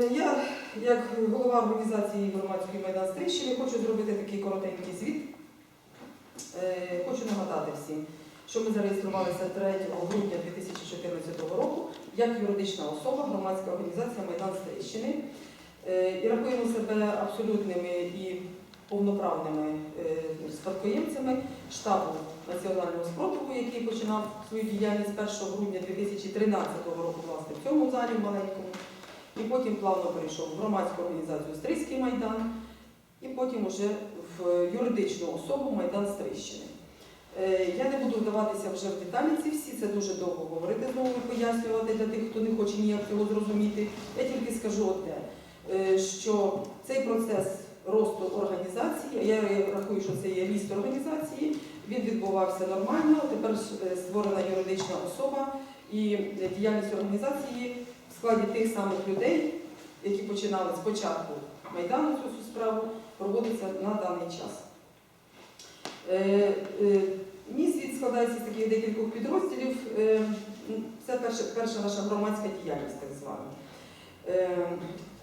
Е, Я, як голова організації громадської майдан Стрийщини, хочу зробити такий коротенький звіт. Е, Хочу нагадати всім, що ми зареєструвалися 3 грудня 2014 року як юридична особа, громадська організація Майдан Стрийщини. Е, І рахуємо себе абсолютними і повноправними спадкоємцями штабу національного спротиву, який починав свою діяльність 1 грудня 2013 року, власне, в цьому залі маленькому. І потім плавно перейшов в громадську організацію Стрийський Майдан, і потім уже в юридичну особу Майдан Стрийщини. Е, Я не буду вдаватися вже в деталі ці всі, це дуже довго говорити знову пояснювати для тих, хто не хоче ніяк цього зрозуміти. Я тільки скажу одне, е, що цей процес росту організації, я рахую, що це є ріст організації, він відбувався нормально. Тепер е, створена юридична особа і діяльність організації складі тих самих людей, які починали спочатку Майдану цю справу, проводиться на даний час. Е, е, Мій звіт складається з таких декількох підрозділів. Е, Це перша, перша наша громадська діяльність, так звана. Е,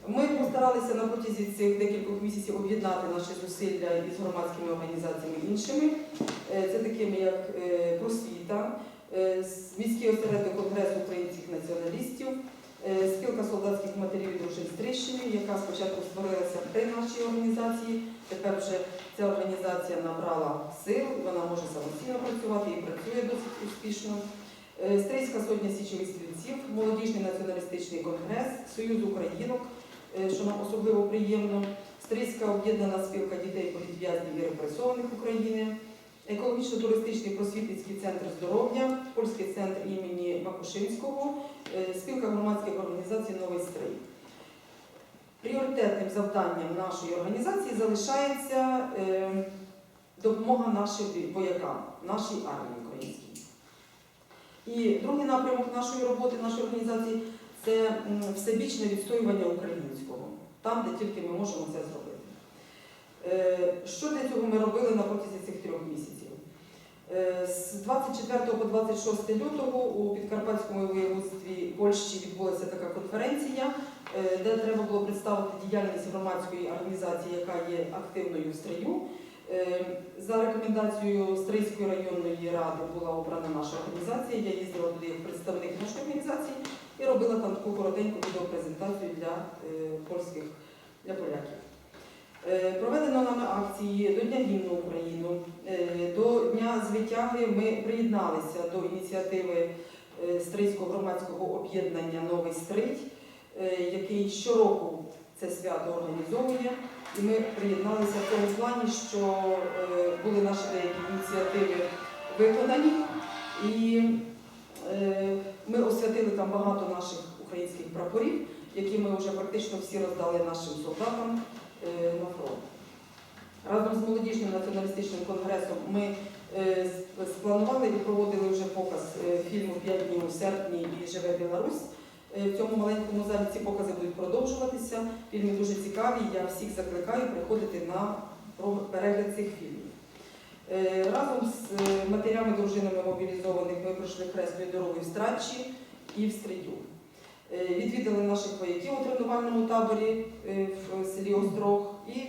Ми постаралися на протязі цих декількох місяців об'єднати наші зусилля із громадськими організаціями іншими. Е, Це такими як е, просвіта, е, міський осередок Конгресу українських націоналістів, спілка солдатських матерів і дружин Стрищини, яка спочатку створилася при нашій організації. Тепер вже ця організація набрала сил, вона може самостійно працювати і працює досить успішно. Е, Стрийська сотня січових стрільців, молодіжний націоналістичний конгрес, Союз українок, е, що нам особливо приємно, Стрийська об'єднана спілка дітей політв'язнів і репресованих України, екологічно-туристичний просвітницький центр здоров'я, польський центр імені Макушинського, е, спілка громадських організацій Новий Стрий. Пріоритетним завданням нашої організації залишається е, допомога нашим воякам, нашій армії українській. І другий напрямок нашої роботи, нашої організації це всебічне відстоювання українського, там, де тільки ми можемо це зробити. Е, Що для цього ми робили на протязі цих трьох місяців? Е, З 24 по 26 лютого у Підкарпатському воєводстві Польщі відбулася така конференція, е, де треба було представити діяльність громадської організації, яка є активною в стрию. За рекомендацією Стрийської районної ради була обрана наша організація. Я їздила туди як представник нашої організації і робила там таку коротеньку відеопрезентацію для польських для поляків. Е, Проведено нами акції до Дня гімну Україну, е, до Дня звитяги ми приєдналися до ініціативи е, Стрийського громадського об'єднання Новий Стрий, який щороку це свято організовує. І ми приєдналися в тому плані, що були наші деякі ініціативи виконані, і ми освятили там багато наших українських прапорів, які ми вже практично всі роздали нашим солдатам на фронт. Разом з молодіжним націоналістичним конгресом ми е, спланували і проводили вже показ е, фільму «П'ять днів у серпні і Живе Білорусь. Е, В цьому маленькому залі ці покази будуть продовжуватися. Фільми дуже цікаві. Я всіх закликаю приходити на перегляд цих фільмів. Е, Разом з е, матерями, дружинами мобілізованих ми пройшли хресною дорогою в Страчі і в Стрию. Е, Відвідали наших вояків у тренувальному таборі е, в селі Острог і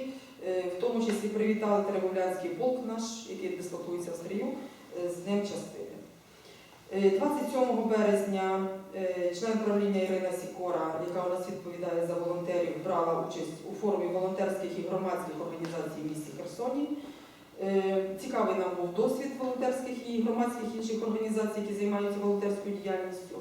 е, в тому числі привітали Теребовлянський полк наш, який дислокується в Стрию, е, з Днем частини. Е, 27 березня член правління Ірина Сікора, яка у нас відповідає за волонтерів, брала участь у форумі волонтерських і громадських організацій в місті Херсоні. Цікавий нам був досвід волонтерських і громадських інших організацій, які займаються волонтерською діяльністю.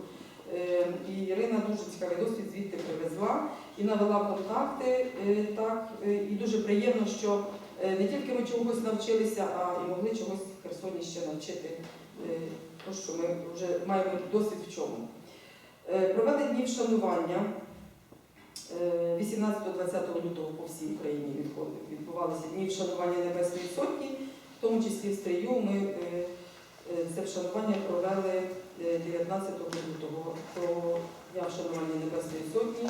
Е, І Ірина дуже цікавий досвід звідти привезла і навела контакти. е, Так, е, і дуже приємно, що не тільки ми чогось навчилися, а і могли чогось в Херсоні ще навчити, тому що ми вже маємо досвід в чому. Провели дні вшанування. Е, 18-20 лютого по всій Україні відбувалися дні вшанування Небесної Сотні, в тому числі в Стрию ми це вшанування провели е, 19 лютого про дня вшанування Небесної Сотні.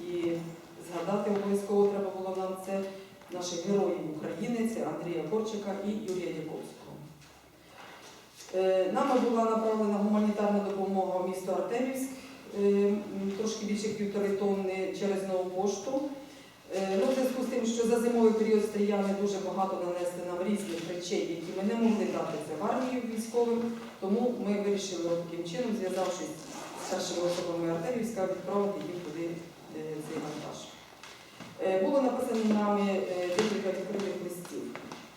І згадати обов'язково треба було нам це наших героїв України, це Андрія Корчика і Юрія Дяковського. Е, Нами була направлена гуманітарна допомога в місто Артемівськ, е, трошки більше півтори тонни через нову пошту. Е, Ну, в зв'язку з тим, що за зимовий період стріяни дуже багато нанесли нам різних речей, які ми не могли дати це в армію військовим, тому ми вирішили таким чином, зв'язавшись з першими особами Артемівська, відправити їм туди цей вантаж. Е, Було написано нами е, декілька відкритих листів.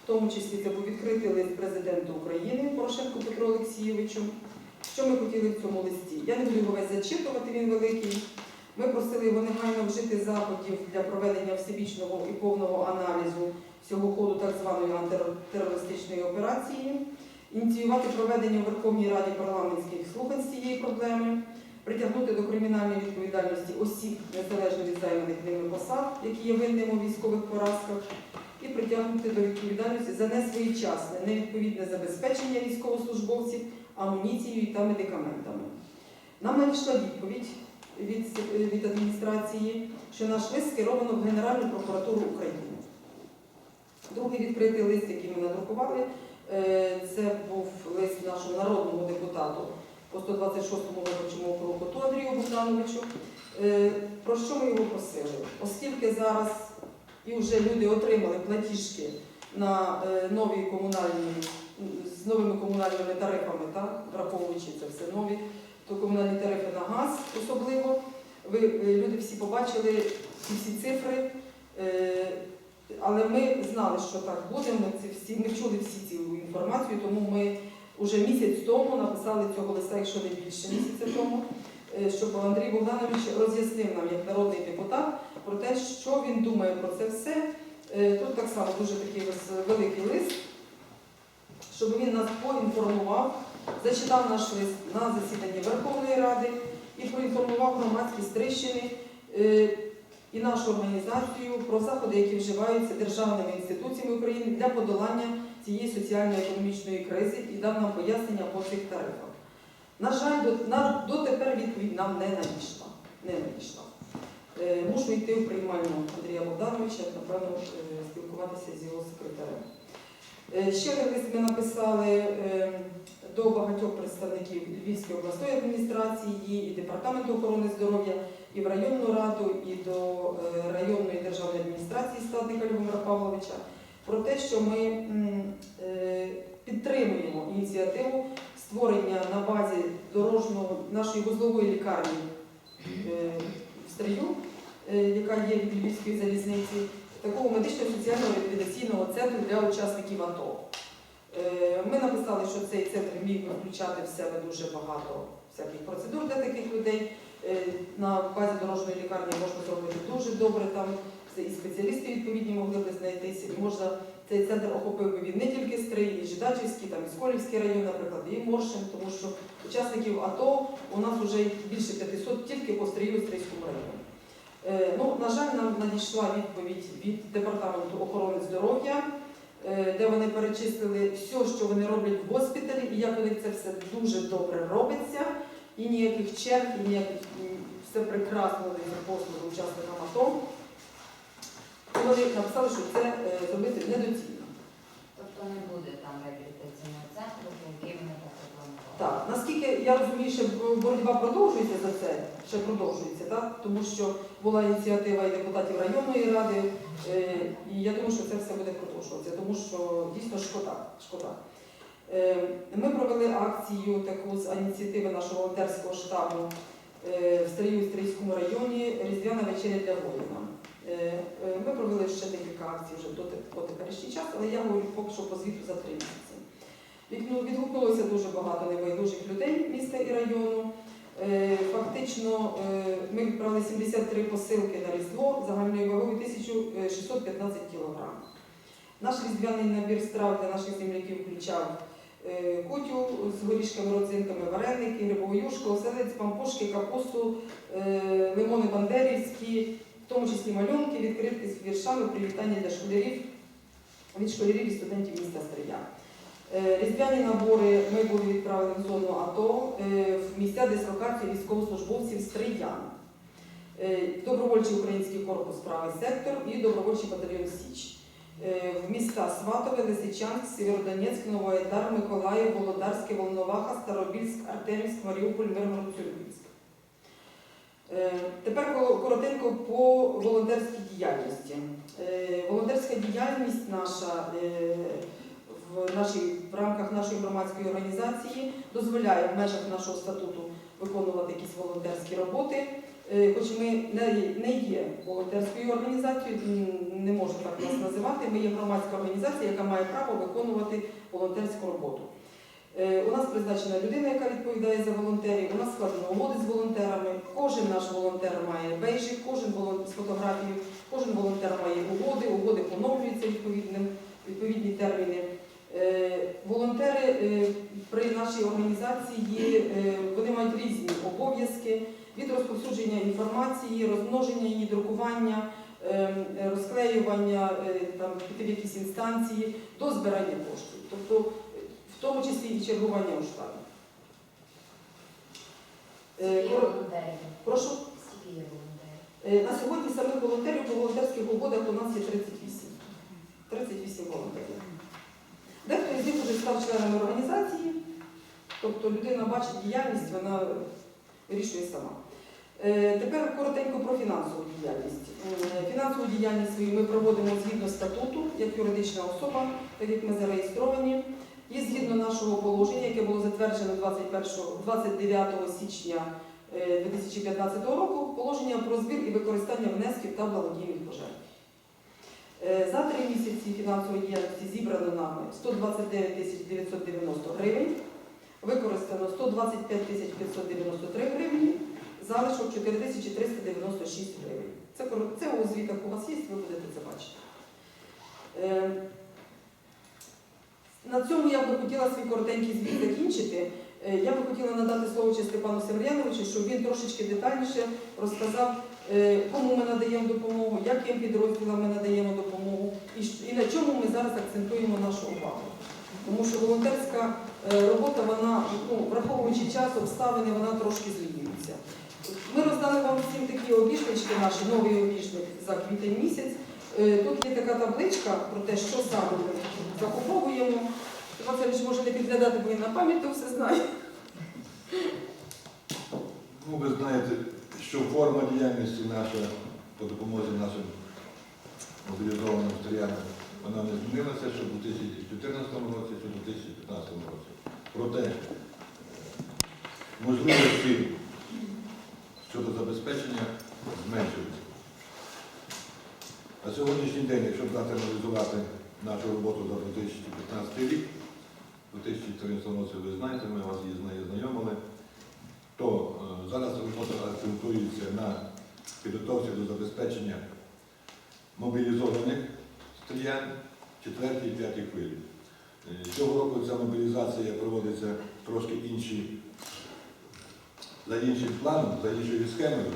В тому числі це був відкритий лист президенту України Порошенку Петру Олексійовичу. Що ми хотіли в цьому листі? Я не буду його весь зачитувати, він великий. Ми просили його негайно вжити заходів для проведення всебічного і повного аналізу всього ходу так званої антитерористичної операції, ініціювати проведення у Верховній Раді парламентських слухань з цієї проблеми, притягнути до кримінальної відповідальності осіб незалежно від займаних ними посад, які є винними у військових поразках, і притягнути до відповідальності за несвоєчасне, невідповідне забезпечення військовослужбовців амуніцією та медикаментами. Нам надійшла відповідь від, від адміністрації, що наш лист скеровано в Генеральну прокуратуру України. Другий відкритий лист, який ми надрукували, е, це був лист нашому народному депутату по 126-му виборчому округу Андрію Богдановичу. Е, Про що ми його просили? Оскільки зараз і вже люди отримали платіжки на е, нові комунальні з новими комунальними тарифами, так, враховуючи це все нові, то комунальні тарифи на газ особливо. Ви е, люди всі побачили ці всі цифри, е, але ми знали, що так буде. Ми це всі ми чули всі цю інформацію, тому ми вже місяць тому написали цього листа, якщо не більше місяця тому, е, щоб Андрій Богданович роз'яснив нам як народний депутат про те, що він думає про це все. Тут так само дуже такий великий лист, щоб він нас поінформував, зачитав наш лист на засіданні Верховної Ради і проінформував громадськість Трищини е, і нашу організацію про заходи, які вживаються державними інституціями України для подолання цієї соціально-економічної кризи і дав нам пояснення по цих тарифах. На жаль, дотепер відповідь нам не надійшла. Не надійшла. Е, Мушу йти в приймальну Андрія Богдановича, напевно, е, спілкуватися з його секретарем. Ще один лист ми написали до багатьох представників Львівської обласної адміністрації, і Департаменту охорони здоров'я, і в районну раду, і до е, районної державної адміністрації статника Любомира Павловича про те, що ми е, підтримуємо ініціативу створення на базі дорожнього нашої вузлової лікарні е, в Стрию, яка є від Львівської залізниці, такого медично-соціального реабілітаційного центру для учасників АТО. Е, Ми написали, що цей центр міг включати в себе дуже багато всяких процедур для таких людей. Е, На базі дорожньої лікарні можна зробити дуже добре там. І спеціалісти відповідні могли б знайтися. Можна цей центр охопив би він не тільки Стрий, і Жидачівський, там і Сколівський район, наприклад, і Моршин, тому що учасників АТО у нас вже більше 500 тільки по Стрию і Стрийському району. Е, Ну, на жаль, нам надійшла відповідь від Департаменту охорони здоров'я, де вони перечислили все, що вони роблять в госпіталі, і як у них це все дуже добре робиться, і ніяких черг, і ніяких все прекрасно за послуги учасникам АТО. І вони написали, що це е, зробити недоцільно. Тобто не буде там реабілітаційного центру, який вони так рекламували. Так, наскільки я розумію, що боротьба продовжується за це, ще продовжується, так? тому що була ініціатива і депутатів районної ради, е, і я думаю, що це все буде продовжуватися, тому що дійсно шкода. шкода. Е, Ми провели акцію таку з ініціативи нашого волонтерського штабу е, в Стрию Стрийському районі Різдвяна вечеря для воїна. Ми провели ще декілька акцій вже до теперішній час, але я говорю поки що по звіту за три місяці. Відгну- Відгукнулося дуже багато небайдужих людей міста і району. Е, Фактично е, ми відправили 73 посилки на Різдво загальною вагою 1615 кг. Наш різдвяний набір страв для наших земляків включав е, кутю з горішками, родзинками, вареники, грибову юшку, оселець, пампушки, капусту, лимони бандерівські, в тому числі малюнки, відкритки з віршами, привітання для школярів від школярів і студентів міста Стрия. Е, Різдвяні набори ми були відправлені в зону АТО е, в місця дислокації військовослужбовців Стриян. Е, Добровольчий український корпус правий сектор і добровольчий батальйон Січ. В міста Сватове, Лисичанськ, Сєвєродонецьк, Новоайдар, Миколаїв, Володарське, Волноваха, Старобільськ, Артемівськ, Маріуполь, Миргород, Цюрківськ. Е, Тепер коротенько по волонтерській діяльності. Волонтерська діяльність наша в, нашій, в рамках нашої громадської організації дозволяє в межах нашого статуту виконувати якісь волонтерські роботи. Е, Хоч ми не, є волонтерською організацією, не можу так нас називати. Ми є громадська організація, яка має право виконувати волонтерську роботу. Е, У нас призначена людина, яка відповідає за волонтерів. У нас складено угоди з волонтерами. Кожен наш волонтер має бейджик, кожен волон- з фотографією, кожен волонтер має угоди, угоди поновлюються відповідні терміни. Е, Волонтери е, при нашій організації е, вони мають різні обов'язки від розповсюдження інформації, розмноження її, друкування, розклеювання там, піти в якісь інстанції до збирання коштів. Тобто в тому числі і чергування у штабі. Прошу. На сьогодні самих волонтерів по волонтерських угодах у нас є 38. 38 волонтерів. Дехто з них вже став членами організації, тобто людина бачить діяльність, вона вирішує сама. Е, Тепер коротенько про фінансову діяльність. Е, Фінансову діяльність свою ми проводимо згідно статуту, як юридична особа, так як ми зареєстровані. І згідно нашого положення, яке було затверджено 21, 29 січня е, 2015 року, положення про збір і використання внесків та благодійних пожертв. Е, За три місяці фінансової діяльності зібрано нами 129 тисяч 990 гривень, використано 125 593 гривні, залишок 4 тисячі 396 гривень. Це, це у звітах у вас є, ви будете це бачити. Е, На цьому я би хотіла свій коротенький звіт закінчити. Е, Я би хотіла надати слово ще Степану Севряновичу, щоб він трошечки детальніше розказав, кому ми надаємо допомогу, яким підрозділам ми надаємо допомогу і, на чому ми зараз акцентуємо нашу увагу. Тому що волонтерська е, робота, вона, ну, враховуючи час, обставини, вона трошки змінюється. Ми роздали вам всім такі обіжнички наші, новий обіжник за квітень місяць. Е, Тут є така табличка про те, що саме ми закуповуємо. Сергійович може не підглядати, бо він на пам'ять то все знає. Ну, ви знаєте, що форма діяльності наша по допомозі нашим мобілізованим стрілянам, вона не змінилася, що в 2014 році, що в 2015 році. Проте е, можливості щодо забезпечення зменшуються. На сьогоднішній день, якщо брати аналізувати нашу роботу за 2015 рік, у 2014 році ви знаєте, ми вас її знайомили, то е, зараз робота акцентується на підготовці до забезпечення мобілізованих стрілян 4 і 5 хвилі. Е, Цього року ця мобілізація проводиться трошки інші, за іншим планом, за іншою схемою.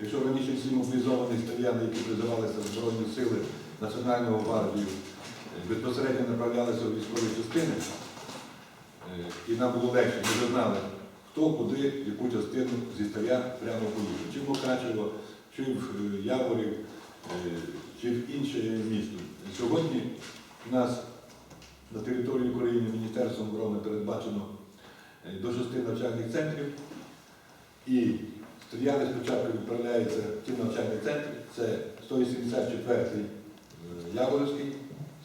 Якщо раніше всі мобілізовані стріляни, які призивалися в Збройні сили Національного гвардію, е, безпосередньо направлялися у військові частини, і нам було легше, ми знали, хто куди, яку частину зі старя прямо поїхав. Чи в Мукачево, чи в е, Яворів, е, чи в інше місто. Сьогодні в нас на території України Міністерством оборони передбачено е, до шести навчальних центрів. І стріляни спочатку відправляються в ті навчальні центри. Це 184-й е, Яворівський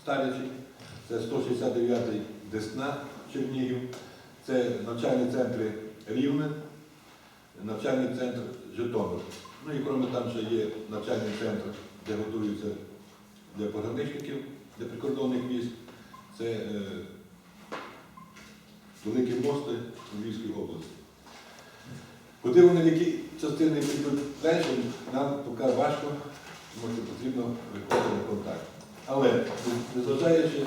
Старячий, це 169-й Десна Чернігів, це навчальні центри Рівне, навчальний центр Житомир. Ну і крім там ще є навчальний центр, де готуються для пограничників, для прикордонних військ. Це е, Великі мости у Львівській області. Куди вони які частини підуть далі, нам поки важко, тому що потрібно виходити контакт. Але незважаючи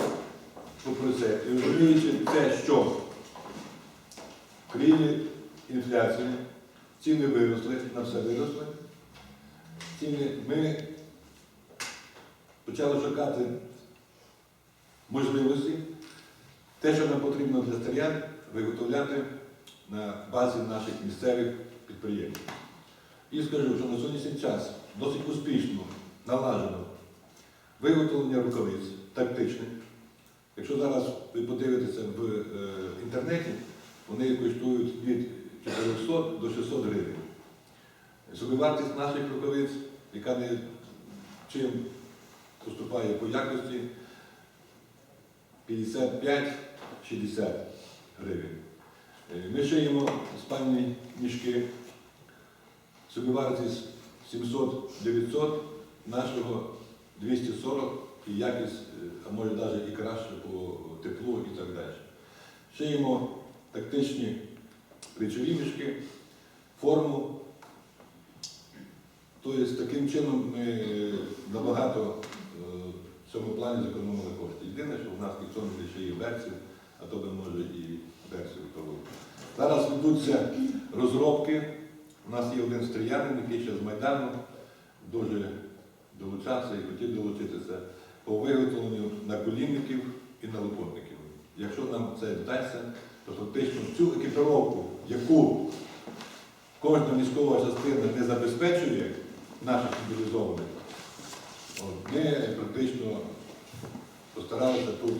попри це, і розуміючи те, що в країні інфляція, ціни виросли, на все виросли, ціни, ми почали шукати можливості, те, що нам потрібно для стрілян, виготовляти на базі наших місцевих підприємств. І скажу, що на сьогоднішній час досить успішно наладжено виготовлення рукавиць тактичних. Якщо зараз ви подивитеся в е, інтернеті, вони коштують від 400 до 600 гривень. Собівартість наших рукавиць, яка не чим поступає по якості, 55-60 гривень. Е, Ми шиємо спальні мішки, собівартість 700-900, нашого 240 і якість, е, а може навіть і краще по теплу і так далі. Шиємо тактичні речові мішки, форму. Тобто таким чином ми е, набагато е, в цьому плані зекономили кошти. Єдине, що в нас ніхто не ще є версів, а то би може і версію того. Зараз ведуться розробки. У нас є один стрілянин, який ще з Майдану дуже долучався і хотів долучитися по виготовленню наколінників і налокотників. Якщо нам це вдасться, то фактично цю екіпіровку, яку кожна військова частина не забезпечує наших мобілізованих, ми практично постаралися тут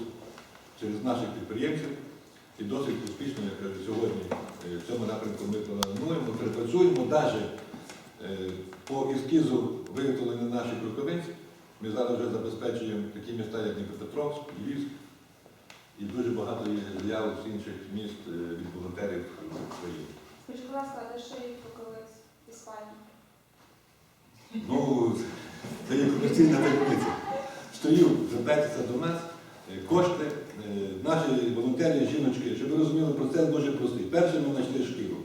через наших підприємців і досить успішно, я кажу, сьогодні е, в цьому напрямку ми плануємо, припрацюємо навіть е, по ескізу виготовлення наших рукавиць. Ми зараз вже забезпечуємо такі міста, як Дніпропетровськ, Львівськ, і дуже багато є заяв з інших міст е, від волонтерів України. Скажіть, будь ласка, де шиють рукавиць в Іспанії? Ну, це є комерційна таємниця. Стою, звертайтеся до нас, е, кошти. Е, Наші волонтери, жіночки, щоб ви розуміли, процес дуже простий. Перше ми знайшли шкіру.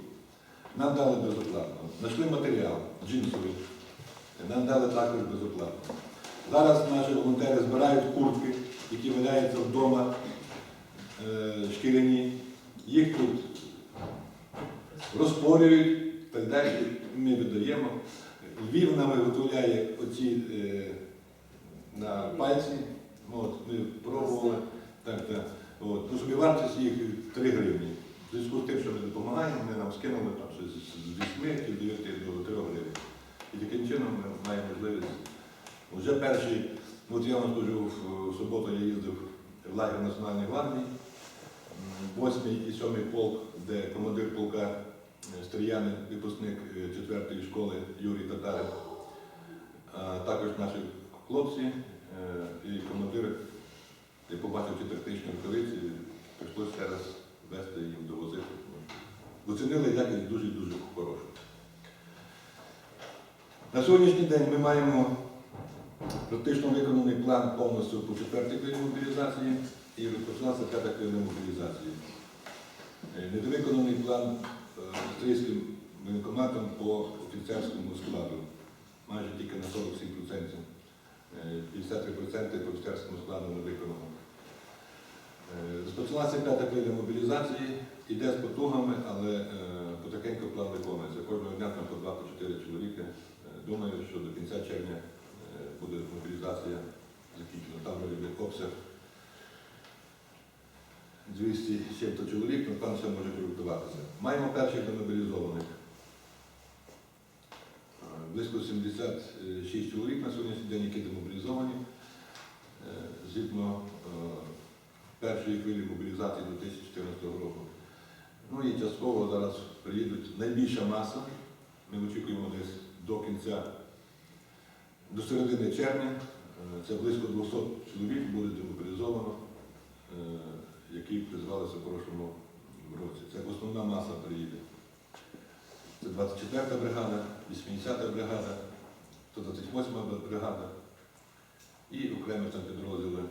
Нам дали безоплатно. Знайшли матеріал джинсовий. Нам дали також безоплатно. Зараз наші волонтери збирають куртки, які валяються вдома, шкіряні. Їх тут розпорюють, так далі ми видаємо. Львів нам виготовляє оці е, на пальці. От, ми пробували. Так, так. От. Ну, собівартість їх 3 гривні. В зв'язку з тим, що ми допомагаємо, вони нам скинули там з 8 чи 9 до 3 гривень. І таким чином ми маємо можливість. Вже перший, от я вам скажу, в, суботу я їздив в лагер Національної гвардії, 8 і 7 полк, де командир полка е, Стріянин, випускник 4-ї школи Юрій Татарин, а також наші хлопці е, і командир, я побачив ці тактичні рукавиці, прийшлося ще раз вести їм довозити. Оцінили якість дуже-дуже хорошу. На сьогоднішній день ми маємо практично виконаний план повністю по четвертій мобілізації і розпочалася п'ята хвиля мобілізації. Е, Недовиконаний план е, австрійським воєнкоматом по офіцерському складу. Майже тільки на 47%. Е, 53% по офіцерському складу не виконано. Е, Розпочалася п'ята хвиля мобілізації, іде з потугами, але е, потихеньку план виконується. Кожного дня там по 2-4 чоловіки. Е, Думаю, що до кінця червня е, буде мобілізація закінчена. Там вроде обсяг 200 чим-то чоловік, але там все може коректуватися. Маємо перших демобілізованих. Близько 76 чоловік на сьогоднішній день, які демобілізовані. Е, Згідно е, першої хвилі мобілізації 2014 року. Ну і частково зараз приїдуть найбільша маса. Ми очікуємо десь до кінця, до середини червня. Е, Це близько 200 чоловік буде демобілізовано, які призвалися в прошлому році. Це основна маса приїде. Це 24-та бригада, 80-та бригада, 128-та бригада і окремі там підрозділи,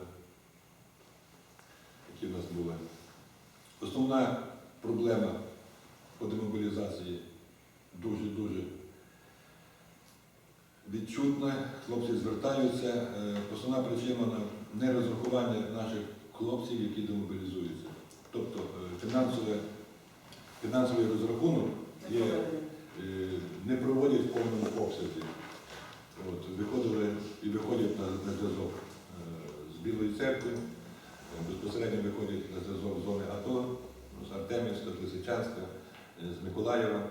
які в нас були. Основна проблема по демобілізації дуже-дуже відчутна. Хлопці звертаються. Е, Основна причина на нерозрахування наших хлопців, які демобілізуються. Тобто е, фінансове, фінансовий розрахунок є, е, не проводять в повному обсязі. От, виходили і виходять на, на зв'язок е, з Білої церкви, безпосередньо виходять на зв'язок з зони АТО, з Артемівська, з Лисичанська, з Миколаєва.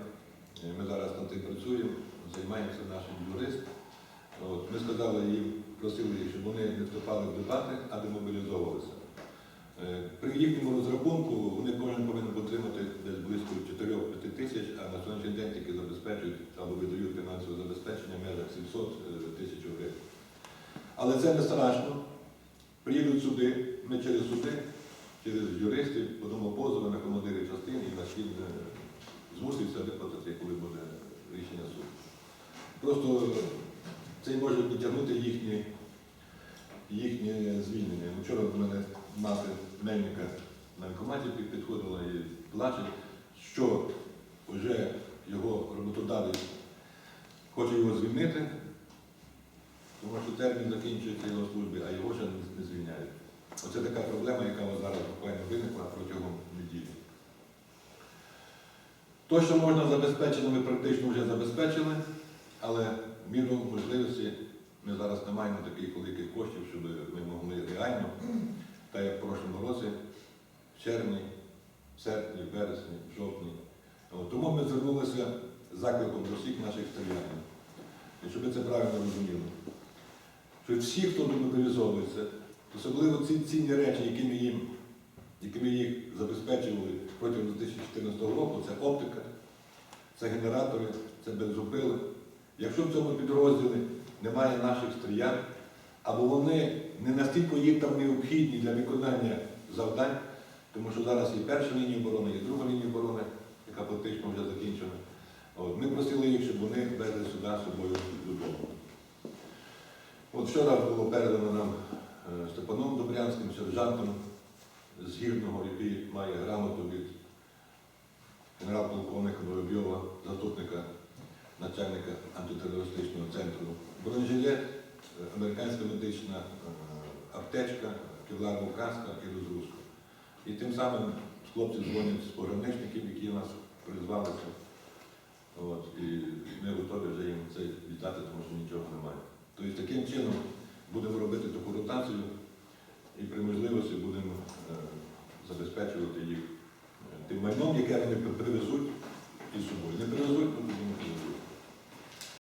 Ми зараз над цим працюємо, займаємося нашим юрист. От, ми сказали їм, просили їх, щоб вони не вступали в дебати, а демобілізовувалися. Е, При їхньому розрахунку вони кожен повинен отримати десь близько 4-5 тисяч, а на сьогоднішній день тільки забезпечують або видають фінансове забезпечення в межах 700 тисяч гривень. Але це не страшно. Приїдуть суди, ми через суди, через юристів, подамо позови на командирів частин і на схід е, змусився виплатити, коли буде рішення суду. Просто це може підтягнути їхні, їхнє звільнення. Вчора до мене мати мельника на вікоматі підходила і плаче, що вже його роботодавець хоче його звільнити, тому що термін закінчується його служби, а його ще не- звільняють. Оце така проблема, яка у зараз буквально виникла протягом неділі. То, що можна забезпечити, ми практично вже забезпечили, але міру можливості ми зараз не маємо таких великих коштів, щоб ми могли реально, так як в прошлому році, в червні, серпні, вересні, жовтні. Тому ми звернулися закликом до всіх наших стрілянів, і щоб ви це правильно розуміли. Що всі, хто мобілізовується, особливо ці цінні речі, які ми їм, які ми їх забезпечували протягом 2014 року, це оптика, це генератори, це бензопили. Якщо в цьому підрозділі немає наших стріян, або вони не настільки їм там необхідні для виконання завдань, тому що зараз є перша лінія оборони, є друга лінія оборони, яка фактично вже закінчена. От, ми просили їх, щоб вони везли сюди з собою додому. От вчора було передано нам е, Степаном Добрянським, сержантом з Гірного, який має грамоту від генерал-полковника Воробйова, заступника начальника антитерористичного центру. Бронежилет, американська медична е, аптечка, кевларова каска і розгрузка. І тим самим хлопці дзвонять з пограничників, які нас призвалися. От, і ми готові вже їм це віддати, тому що нічого немає. Тобто таким чином будемо робити таку ротацію і при можливості будемо е, забезпечувати їх е, тим майном, яке вони привезуть із собою. Не привезуть, ну будемо